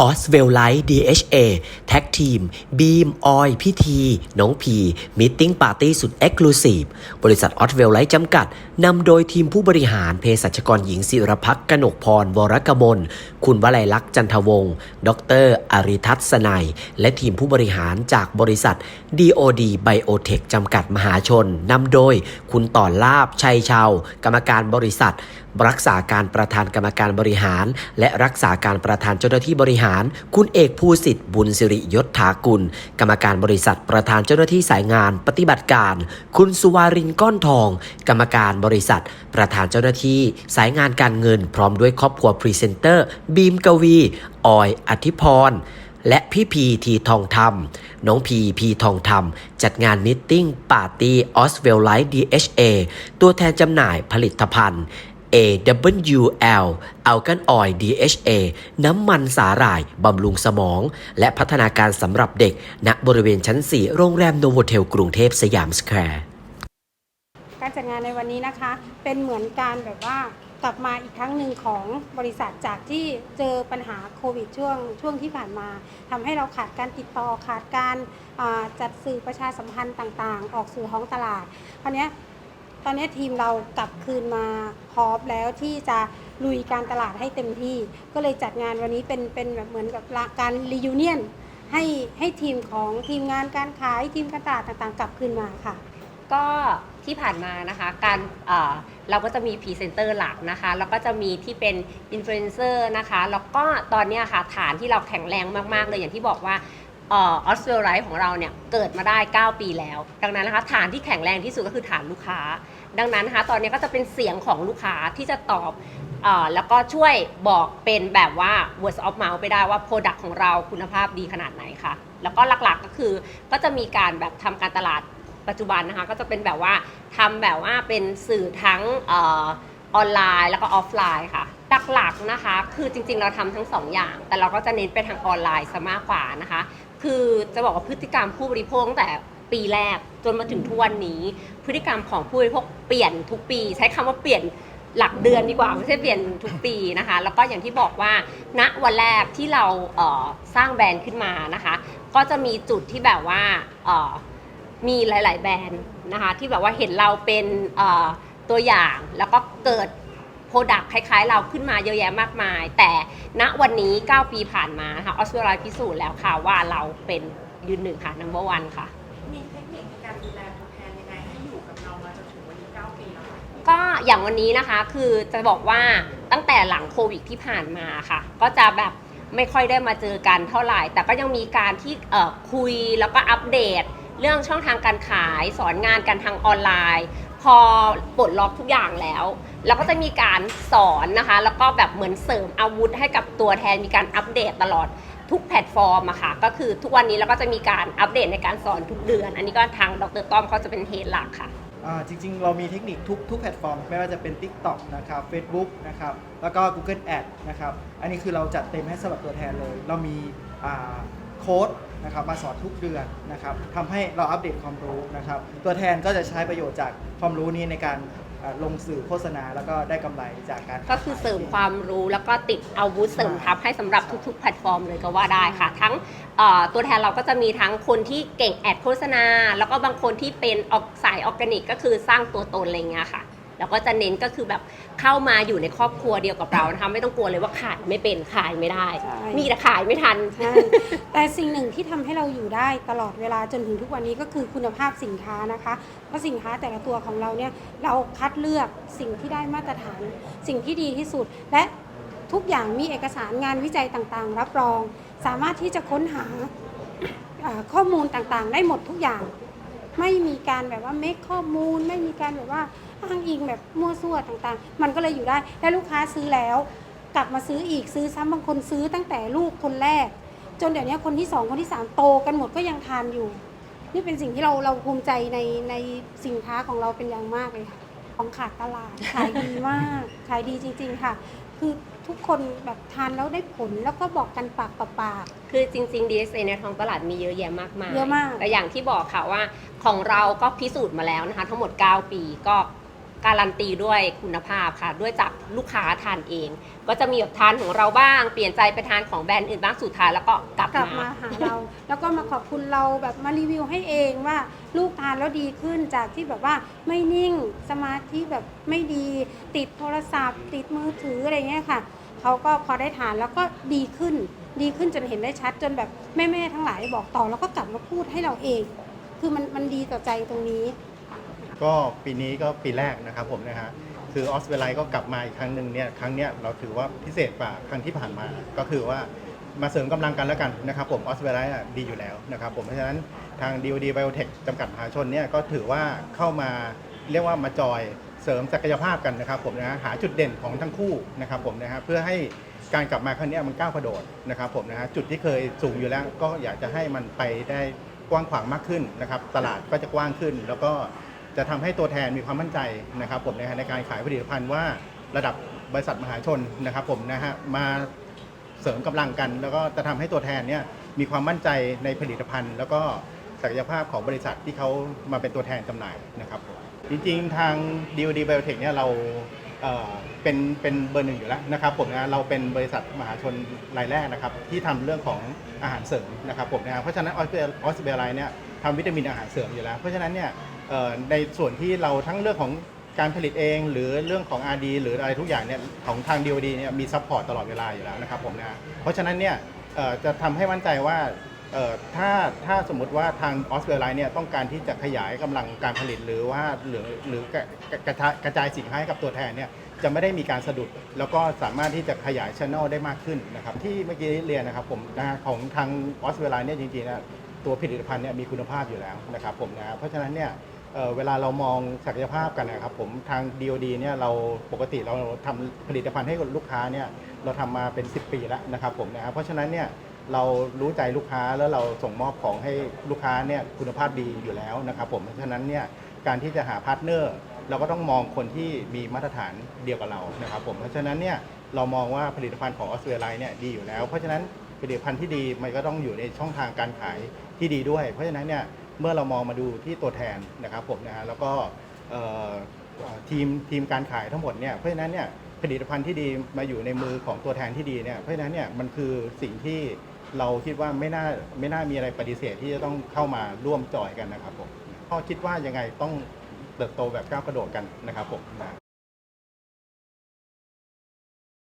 ออสเวลไลท์ DHA แท็กทีม บีม ออยพิธีน้องพีมิทติ้งปาร์ตี้สุดเอ็กซ์คลูซีฟบริษัทออสเวลไลท์จำกัด นำโดยทีมผู้บริหารเภสัชกรหญิงศิรพักกนกพร วรกมล คุณวลัยลักษณ์จันทวงศ์ ดรอริทัศนัย และทีมผู้บริหารจากบริษัท DOD Biotech จำกัดมหาชน นำโดย คุณต่อลาบ ชัยชาว กรรมการบริษัท รักษาการประธานกรรมการบริหาร และรักษาการประธานเจ้าหน้าที่บริหาร คุณเอกภูสิทธิ์บุญสิริยศถากุล กรรมการบริษัทประธานเจ้าหน้าที่สายงานปฏิบัติการ คุณสุวารินก้อนทอง กรรมการบริษัท ประธานเจ้าหน้าที่สายงานการเงิน พร้อมด้วยครอบครัวพรีเซนเตอร์ บีมกวีออยอธิพรและพี่พีทีทองธรรม น้องพีพีทองธรรม จัดงานมิทติ้งปาร์ตี้ออสเวลไลท์ DHA ตัวแทนจำหน่ายผลิตภัณฑ์ AWL อัลกันออย DHA น้ำมันสาหร่าย บำรุงสมอง และพัฒนาการสำหรับเด็ก ณ บริเวณชั้น 4 โรงแรมโนโวเทลกรุงเทพสยามสแควร์การจัดงานในวันนี้นะคะ เป็นเหมือนการแบบว่ากลับมาอีกครั้งหนึ่งของบริษัทจากที่เจอปัญหาโควิดช่วงช่วงที่ผ่านมาทำให้เราขาดการติดต่อขาดการจัดสื่อประชาสัมพันธ์ต่างๆ ออกสู่ท้องตลาดคราวนี้ ตอนนี้ทีมเรากลับคืนมาพร้อมแล้วที่จะลุยการตลาดให้เต็มที่ ก็เลยจัดงานวันนี้เป็นเป็นแบบเหมือนกับการรียูเนียนให้ให้ทีมของทีมงานการขายทีมการตลาดต่างๆ กลับคืนมาค่ะ ก็ที่ผ่านมานะคะการเเราก็จะมีพรีเซนเตอร์หลักนะคะแล้วก็จะมีที่เป็นอินฟลูเอนเซอร์นะคะแล้วก็ตอนนี้ค่ะฐานที่เราแข็งแรงมากๆเลยอย่างที่บอกว่า ออสเตรเลียของเราเนี่ยเกิดมาได้ 9 ปีแล้ว ดังนั้นนะคะฐานที่แข็งแรงที่สุดก็คือฐานลูกค้า ดังนั้นนะคะตอนนี้ก็จะเป็นเสียงของลูกค้าที่จะตอบอแล้วก็ช่วยบอกเป็นแบบว่า word of mouth ไปได้ว่า Product ของเราคุณภาพดีขนาดไหนค่ะ แล้วก็หลักๆก็คือก็จะมีการแบบทำการตลาดปัจจุบันนะคะก็จะเป็นแบบว่าทำแบบว่าเป็นสื่อทั้งออออนไลน์แล้วก็ออฟไลน์ค่ะหลักๆนะคะ คือจริงๆเราทำทั้งสองอย่าง แต่เราก็จะเน้นไปทางออนไลน์ซะมากกว่านะคะ คือจะบอกว่าพฤติกรรมผู้บริโภคตั้งแต่ปีแรกจนมาถึงทุกวันนี้ พฤติกรรมของผู้บริโภคเปลี่ยนทุกปี ใช้คำว่าเปลี่ยนหลักเดือนดีกว่าไม่ใช่เปลี่ยนทุกปีนะคะ แล้วก็อย่างที่บอกว่าณวันแรกที่เราเสร้างแบรนด์ขึ้นมานะคะ ก็จะมีจุดที่แบบว่ามีหลาย ๆ แบรนด์นะคะที่แบบว่าเห็นเราเป็นตัวอย่างแล้วก็เกิด โปรดักต์คล้ายๆ เราขึ้นมาเยอะแยะมากมาย แต่ณวันนี้ 9 ปีผ่านมานะคะออสเตรเลียพิสูจน์แล้วค่ะว่าเราเป็นยืนหนึ่งค่ะ number one ค่ะ มีเทคนิคในการดูแลตัวแทนยังไงให้อยู่กับเรามาจนถึงวันนี้9ปีแล้วคะก็อย่างวันนี้นะคะคือจะบอกว่าตั้งแต่หลังโควิดที่ผ่านมาค่ะ ก็จะแบบไม่ค่อยได้มาเจอกันเท่าไหร่ แต่ก็ยังมีการที่เอ่อคุยแล้วก็อัปเดต เรื่องช่องทางการขายสอนงานกันทางออนไลน์ พอปลดล็อกทุกอย่างแล้ว เราก็จะมีการสอนนะคะ แล้วก็แบบเหมือนเสริมอาวุธให้กับตัวแทนมีการอัปเดตตลอดทุกแพลตฟอร์มอะค่ะ ก็คือทุกวันนี้เราก็จะมีการอัปเดตในการสอนทุกเดือน อันนี้ก็ทางดรต้อมเขาจะเป็นเฮดหลักค่ะ อ่าจริงๆ เรามีเทคนิคทุกทุกแพลตฟอร์ม ไม่ว่าจะเป็น TikTok นะครับ Facebook นะครับแล้วก็ Google Ad นะครับอันนี้คือเราจัดเต็มให้สำหรับตัวแทนเลย เรามีอ่าโค้ดนะครับมาสอนทุกเดือนนะครับทำให้เราอัปเดตความรู้นะครับตัวแทนก็จะใช้ประโยชน์จากความรู้นี้ในการ ลงสื่อโฆษณาแล้วก็ได้กำไรจากการก็คือเสริมความรู้แล้วก็ติดอาวุธเสริมทัพให้สำหรับทุกๆ แพลตฟอร์มเลยก็ว่าได้ค่ะ ทั้งเอ่อตัวแทนเราก็จะมีทั้งคนที่เก่งแอดโฆษณา แล้วก็บางคนที่เป็นออกสายออร์แกนิกก็คือสร้างตัวตนอะไรเงี้ยค่ะ แล้วก็จะเน้นก็คือแบบเข้ามาอยู่ในครอบครัวเดียวกับเรานะคะไม่ต้องกลัวเลยว่าขายไม่เป็นขายไม่ได้ ใช่ มีแต่ขายไม่ทัน ใช่แต่สิ่งหนึ่งที่ทำให้เราอยู่ได้ตลอดเวลาจนถึงทุกวันนี้ก็คือคุณภาพสินค้านะคะเพราะสินค้าแต่ละตัวของเราเนี่ยเราคัดเลือกสิ่งที่ได้มาตรฐาน สิ่งที่ดีที่สุด และทุกอย่างมีเอกสารงานวิจัยต่างๆ รับรอง สามารถที่จะค้นหาอ่าข้อมูลต่างๆ ได้หมดทุกอย่าง ไม่มีการแบบว่าเมคข้อมูล ไม่มีการแบบว่า อ้างอิงแบบมั่วซั่วต่างๆ มันก็เลยอยู่ได้ และลูกค้าซื้อแล้ว กลับมาซื้ออีกซื้อซ้ำบางคนซื้อตั้งแต่ลูกคนแรก จนเดี๋ยวนี้คนที่สองคนที่สามโตกันหมดก็ยังทานอยู่ นี่เป็นสิ่งที่เราเราภูมิใจในในสินค้าของเราเป็นอย่างมากเลยค่ะของขาดตลาดขายดีมากขายดีจริง ๆค่ะ คือทุกคนแบบทานแล้วได้ผลแล้วก็บอกกันปากต่อปาก คือจริง ๆ DSA ในท้องตลาดมีเยอะแยะมากมายเยอะมาก แต่อย่างที่บอกค่ะว่าของเราก็พิสูจน์มาแล้วนะคะ ทั้งหมด 9 ปีก็ การันตีด้วยคุณภาพค่ะ ด้วยจากลูกค้าทานเอง ก็จะมีแบบทานของเราบ้าง เปลี่ยนใจไปทานของแบรนด์อื่นบ้างสุดท้ายแล้วก็กลับกลับมามาหาเรา แล้วก็มาขอบคุณเราแบบมารีวิวให้เองว่าลูกทานแล้วดีขึ้นจากที่แบบว่าไม่นิ่งสมาธิแบบไม่ดี ติดโทรศัพท์ ติดมือถืออะไรเงี้ยค่ะเขาก็พอได้ทานแล้วก็ดีขึ้น ดีขึ้นจนเห็นได้ชัดจนแบบแม่ๆทั้งหลายบอกต่อแล้วก็กลับมาพูดให้เราเอง คือมันมันดีต่อใจตรงนี้ ก็ปีนี้ก็ปีแรกนะครับผมนะฮะคือออสเวลไลก็กลับมาอีกครั้งหนึ่งเนี่ยครั้งเนี้ยเราถือว่าพิเศษกว่าครั้งที่ผ่านมา ก็คือว่ามาเสริมกำลังกันแล้วกันนะครับผมออสเวลไลดีอยู่แล้วนะครับผมเพราะฉะนั้นทาง DOD Biotech จำกัดมหาชนเนี่ยก็ถือว่าเข้ามาเรียกว่ามาจอยเสริมศักยภาพกันนะครับผมนะฮะหาจุดเด่นของทั้งคู่นะครับผมนะฮะเพื่อให้การกลับมาครั้งนี้มันก้าวกระโดดนะครับผมนะฮะจุดที่เคยสูงอยู่แล้วก็อยากจะให้มันไปได้กว้างขวางมากขึ้นนะครับตลาดก็จะกว้างขึ้น แล้วก็ จะทำให้ตัวแทนมีความมั่นใจนะครับผมนะฮะในการขายผลิตภัณฑ์ว่าระดับบริษัทมหาชนนะครับผมนะฮะมาเสริมกำลังกัน แล้วก็จะทำให้ตัวแทนเนี่ยมีความมั่นใจในผลิตภัณฑ์ แล้วก็ศักยภาพของบริษัทที่เขามาเป็นตัวแทนจำหน่ายนะครับผมจริงๆ ทาง DOD Biotech เนี่ยเราเป็นเป็นเบอร์หนึ่งอยู่แล้วนะครับผมนะเราเป็นบริษัทมหาชนรายแรกนะครับที่ทำเรื่องของอาหารเสริมนะครับผมนะเพราะฉะนั้นออสเออสเบลไลเนี่ยทำวิตามินอาหารเสริมอยู่แล้ว เพราะฉะนั้นเนี่ย เอ่อในส่วนที่เราทั้งเรื่องของการผลิตเอง หรือเรื่องของ R&D หรืออะไรทุกอย่างเนี่ยของทาง DOD เนี่ยมีซัพพอร์ตตลอดเวลาอยู่แล้วนะครับผมนะเพราะฉะนั้นเนี่ยเอ่อจะทำให้มั่นใจว่าเอ่อถ้าถ้าสมมติว่าทางออสเตรเลียเนี่ยต้องการที่จะขยายกำลังการผลิตหรือว่าหรือหรือกระกระจายกระจายสินค้าให้กับตัวแทนเนี่ยจะไม่ได้มีการสะดุด แล้วก็สามารถที่จะขยายช anel ได้มากขึ้นนะครับที่เมื่อกี้เรียนนะครับผมนะของทางออสเตรเลียเนี่ยจริงๆนะตัวผลิตภัณฑ์เนี่ยมีคุณภาพอยู่แล้วนะครับผมนะเพราะฉะนั้นเนี่ย เอ่อเวลาเรามองศักยภาพกันนะครับผมทาง DOD เนี่ยเราปกติเราทำผลิตภัณฑ์ให้กับลูกค้าเนี่ยเราทำมาเป็น 10 ปีแล้วนะครับผมนะครับเพราะฉะนั้นเนี่ยเรารู้ใจลูกค้าแล้วเราส่งมอบของให้ลูกค้าเนี่ยคุณภาพดีอยู่แล้วนะครับผมเพราะฉะนั้นเนี่ยการที่จะหาพาร์ทเนอร์เราก็ต้องมองคนที่มีมาตรฐานเดียวกับเรานะครับผมเพราะฉะนั้นเนี่ยเรามองว่าผลิตภัณฑ์ของออสเตรเลียเนี่ยดีอยู่แล้ว เพราะฉะนั้นผลิตภัณฑ์ที่ดีมันก็ต้องอยู่ในช่องทางการขายที่ดีด้วย เพราะฉะนั้นเนี่ย เมื่อเรามองมาดูที่ตัวแทนนะครับผมนะฮะแล้วก็ทีมทีมการขายทั้งหมดเนี่ยเพราะฉะนั้นเนี่ยผลิตภัณฑ์ที่ดีมาอยู่ในมือของตัวแทนที่ดีเนี่ยเพราะฉะนั้นเนี่ยมันคือสิ่งที่เราคิดว่าไม่น่าไม่น่ามีอะไรปฏิเสธที่จะต้องเข้ามาร่วมจอยกันนะครับผมก็คิดว่ายังไงต้องเติบโตแบบก้าวกระโดดกันนะครับผมนะ